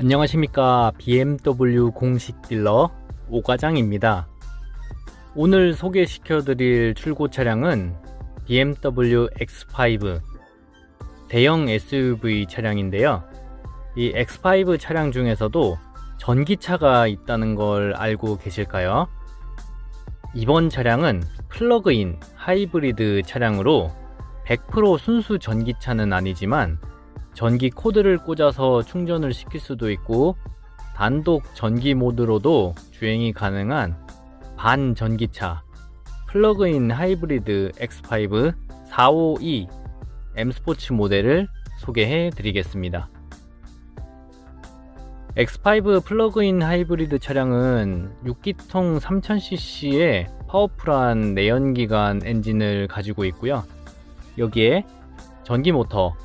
안녕하십니까 BMW 공식 딜러 오과장입니다. 오늘 소개시켜 드릴 출고 차량은 BMW X5 대형 SUV 차량인데요. 이 X5 차량 중에서도 전기차가 있다는 걸 알고 계실까요? 이번 차량은 플러그인 하이브리드 차량으로 100% 순수 전기차는 아니지만 전기 코드를 꽂아서 충전을 시킬 수도 있고 단독 전기 모드로도 주행이 가능한 반전기차 플러그인 하이브리드 X5 452 M 스포츠 모델을 소개해 드리겠습니다. X5 플러그인 하이브리드 차량은 6기통 3000cc의 파워풀한 내연기관 엔진을 가지고 있고요. 여기에 전기 모터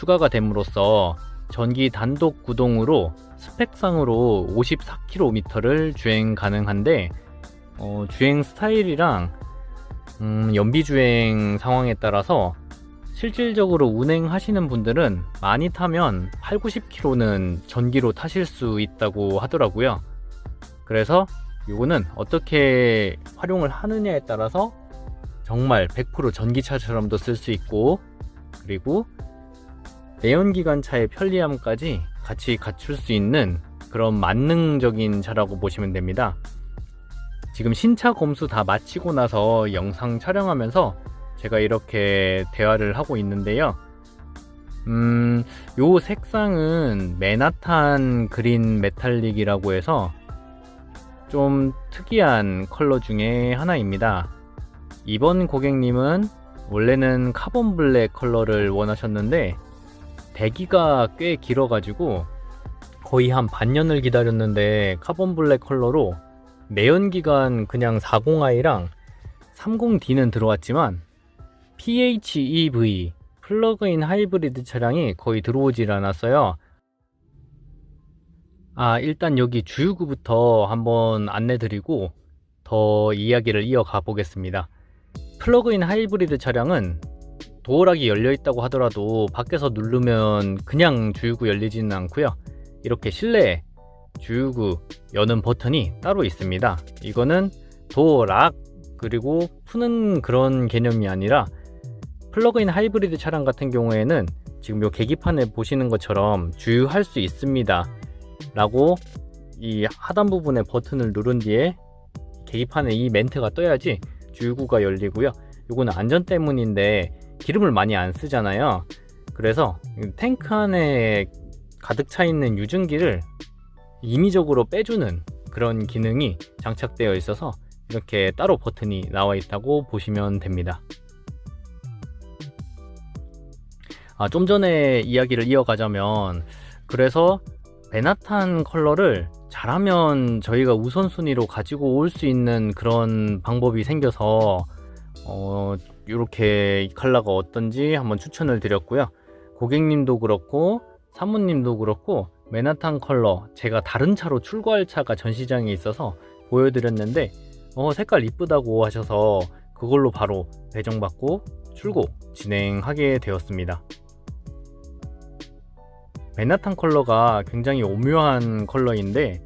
추가가 됨으로써 전기 단독 구동으로 스펙상으로 54km를 주행 가능한데 어, 주행 스타일이랑 음, 연비 주행 상황에 따라서 실질적으로 운행하시는 분들은 많이 타면 8, 90km는 전기로 타실 수 있다고 하더라고요. 그래서 이거는 어떻게 활용을 하느냐에 따라서 정말 100% 전기차처럼도 쓸 수 있고 그리고 내연기관차의 편리함까지 같이 갖출 수 있는 그런 만능적인 차라고 보시면 됩니다. 지금 신차 검수 다 마치고 나서 영상 촬영하면서 제가 이렇게 대화를 하고 있는데요. 음, 요 색상은 메나탄 그린 메탈릭이라고 해서 좀 특이한 컬러 중에 하나입니다. 이번 고객님은 원래는 카본 블랙 컬러를 원하셨는데 대기가 꽤 길어가지고 거의 한 반년을 기다렸는데 카본 블랙 컬러로 내연기관 그냥 40i랑 30D는 들어왔지만 PHEV 플러그인 하이브리드 차량이 거의 들어오질 않았어요. 아, 일단 여기 주유구부터 한번 안내 드리고 더 이야기를 이어가 보겠습니다. 플러그인 하이브리드 차량은 도어락이 열려 있다고 하더라도 밖에서 누르면 그냥 주유구 열리지는 않고요. 이렇게 실내에 주유구 여는 버튼이 따로 있습니다. 이거는 도어락 그리고 푸는 그런 개념이 아니라 플러그인 하이브리드 차량 같은 경우에는 지금 요 계기판에 보시는 것처럼 주유할 수 있습니다. 라고 이 하단 부분에 버튼을 누른 뒤에 계기판에 이 멘트가 떠야지 주유구가 열리고요. 요거는 안전 때문인데 기름을 많이 안 쓰잖아요. 그래서 탱크 안에 가득 차 있는 유증기를 임의적으로 빼주는 그런 기능이 장착되어 있어서 이렇게 따로 버튼이 나와 있다고 보시면 됩니다. 아, 좀 전에 이야기를 이어가자면 그래서 베나탄 컬러를 잘하면 저희가 우선순위로 가지고 올 수 있는 그런 방법이 생겨서 어, 이렇게 이 컬러가 어떤지 한번 추천을 드렸고요. 고객님도 그렇고 사모님도 그렇고 맨하탄 컬러 제가 다른 차로 출고할 차가 전시장에 있어서 보여드렸는데 어, 색깔 이쁘다고 하셔서 그걸로 바로 배정받고 출고 진행하게 되었습니다. 맨하탄 컬러가 굉장히 오묘한 컬러인데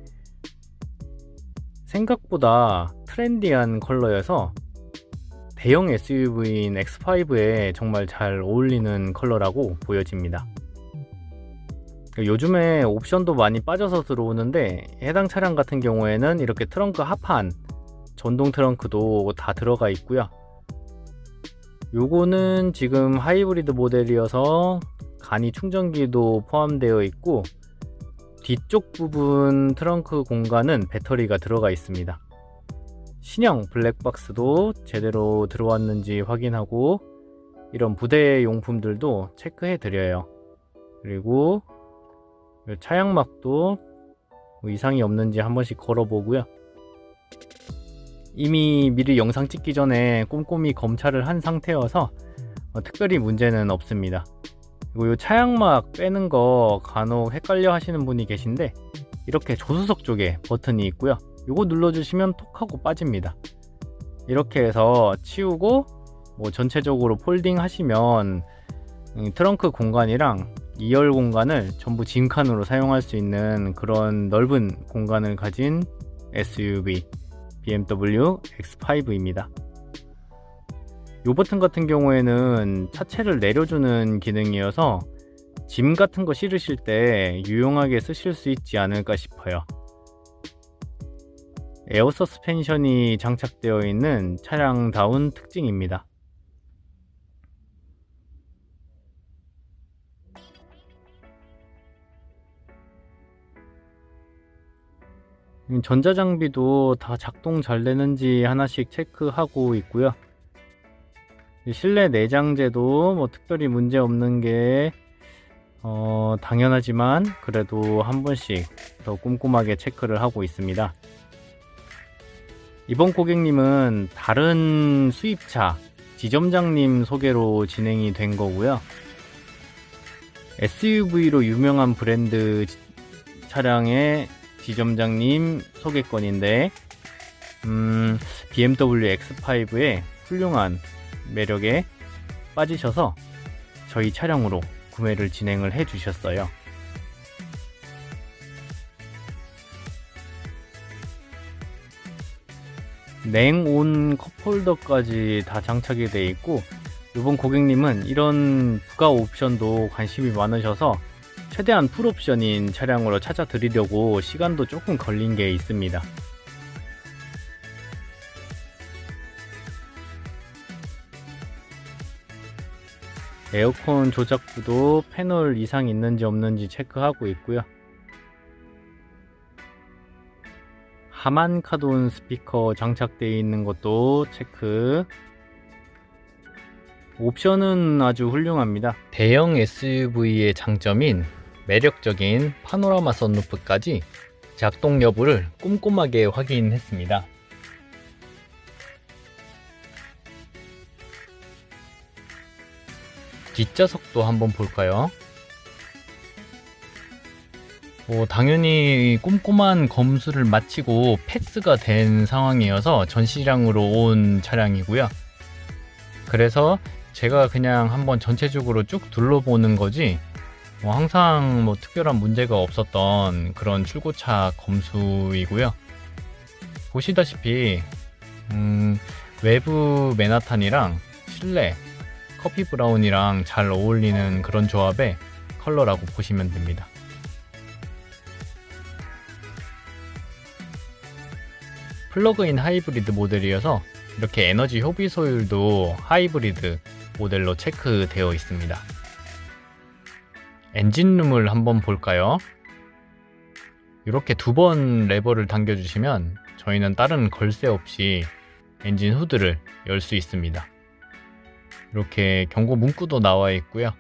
생각보다 트렌디한 컬러여서 대형 SUV인 X5에 정말 잘 어울리는 컬러라고 보여집니다. 요즘에 옵션도 많이 빠져서 들어오는데 해당 차량 같은 경우에는 이렇게 트렁크 하판 전동 트렁크도 다 들어가 있고요. 요거는 지금 하이브리드 모델이어서 간이 충전기도 포함되어 있고 뒤쪽 부분 트렁크 공간은 배터리가 들어가 있습니다. 신형 블랙박스도 제대로 들어왔는지 확인하고 이런 부대 용품들도 체크해 드려요. 그리고 차양막도 뭐 이상이 없는지 한 번씩 걸어보고요. 이미 미리 영상 찍기 전에 꼼꼼히 검찰을 한 상태여서 어, 특별히 문제는 없습니다. 그리고 이 차양막 빼는 거 간혹 헷갈려 하시는 분이 계신데 이렇게 조수석 쪽에 버튼이 있고요. 이거 눌러주시면 톡 하고 빠집니다. 이렇게 해서 치우고 뭐 전체적으로 폴딩 하시면 트렁크 공간이랑 2열 공간을 전부 짐칸으로 사용할 수 있는 그런 넓은 공간을 가진 SUV BMW X5입니다. 이 버튼 같은 경우에는 차체를 내려주는 기능이어서 짐 같은 거 실으실 때 유용하게 쓰실 수 있지 않을까 싶어요. 에어 서스펜션이 장착되어 있는 차량다운 특징입니다. 음, 전자장비도 다 작동 잘 되는지 하나씩 체크하고 있고요. 실내 내장재도 뭐 특별히 문제 없는 게 어, 당연하지만 그래도 한 번씩 더 꼼꼼하게 체크를 하고 있습니다. 이번 고객님은 다른 수입차 지점장님 소개로 진행이 된 거고요. SUV로 유명한 브랜드 차량의 지점장님 소개권인데, 음, BMW X5의 훌륭한 매력에 빠지셔서 저희 차량으로 구매를 진행을 해 주셨어요. 냉온 컵홀더까지 다 장착이 되어 있고 이번 고객님은 이런 부가 옵션도 관심이 많으셔서 최대한 풀옵션인 차량으로 찾아 드리려고 시간도 조금 걸린 게 있습니다. 에어컨 조작부도 패널 이상 있는지 없는지 체크하고 있고요. 하만 카돈 스피커 장착되어 있는 것도 체크. 옵션은 아주 훌륭합니다. 대형 SUV의 장점인 매력적인 파노라마 선루프까지 작동 여부를 꼼꼼하게 확인했습니다. 뒷좌석도 한번 볼까요? 뭐 당연히 꼼꼼한 검수를 마치고 패스가 된 상황이어서 전시량으로 온 차량이고요. 그래서 제가 그냥 한번 전체적으로 쭉 둘러보는 거지 뭐 항상 뭐 특별한 문제가 없었던 그런 출고차 검수이고요. 보시다시피 음, 외부 맨하탄이랑 실내 커피 브라운이랑 잘 어울리는 그런 조합의 컬러라고 보시면 됩니다. 플러그인 하이브리드 모델이어서 이렇게 에너지 효비 소율도 하이브리드 모델로 체크되어 있습니다. 엔진룸을 한번 볼까요? 이렇게 두 번 레버를 당겨주시면 저희는 다른 걸쇠 없이 엔진 후드를 열 수 있습니다. 이렇게 경고 문구도 나와 있고요.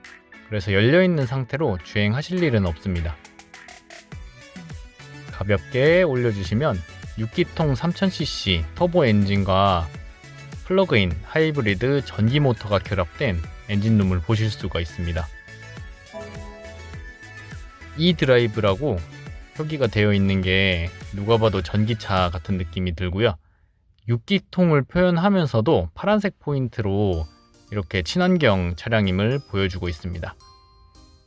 그래서 열려 있는 상태로 주행하실 일은 없습니다. 가볍게 올려주시면 6기통 3000cc 터보 엔진과 플러그인 하이브리드 전기 모터가 결합된 엔진룸을 보실 수가 있습니다. E 드라이브라고 표기가 되어 있는 게 누가 봐도 전기차 같은 느낌이 들고요. 6기통을 표현하면서도 파란색 포인트로 이렇게 친환경 차량임을 보여주고 있습니다.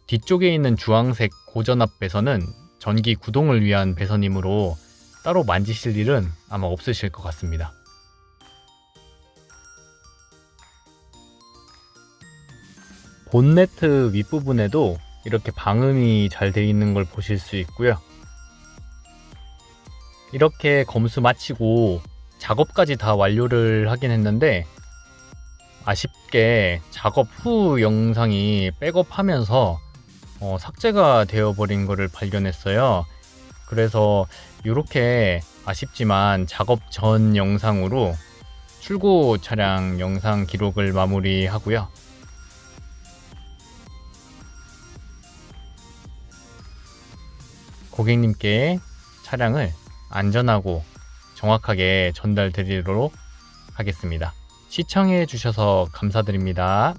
뒤쪽에 있는 주황색 고전압 배선은 전기 구동을 위한 배선이므로 따로 만지실 일은 아마 없으실 것 같습니다. 본네트 윗부분에도 이렇게 방음이 잘 되어 있는 걸 보실 수 있고요. 이렇게 검수 마치고 작업까지 다 완료를 하긴 했는데 아쉽게 작업 후 영상이 백업하면서 어, 삭제가 되어버린 것을 발견했어요. 그래서 이렇게 아쉽지만 작업 전 영상으로 출고 차량 영상 기록을 마무리하고요. 고객님께 차량을 안전하고 정확하게 전달 드리도록 하겠습니다. 시청해 주셔서 감사드립니다.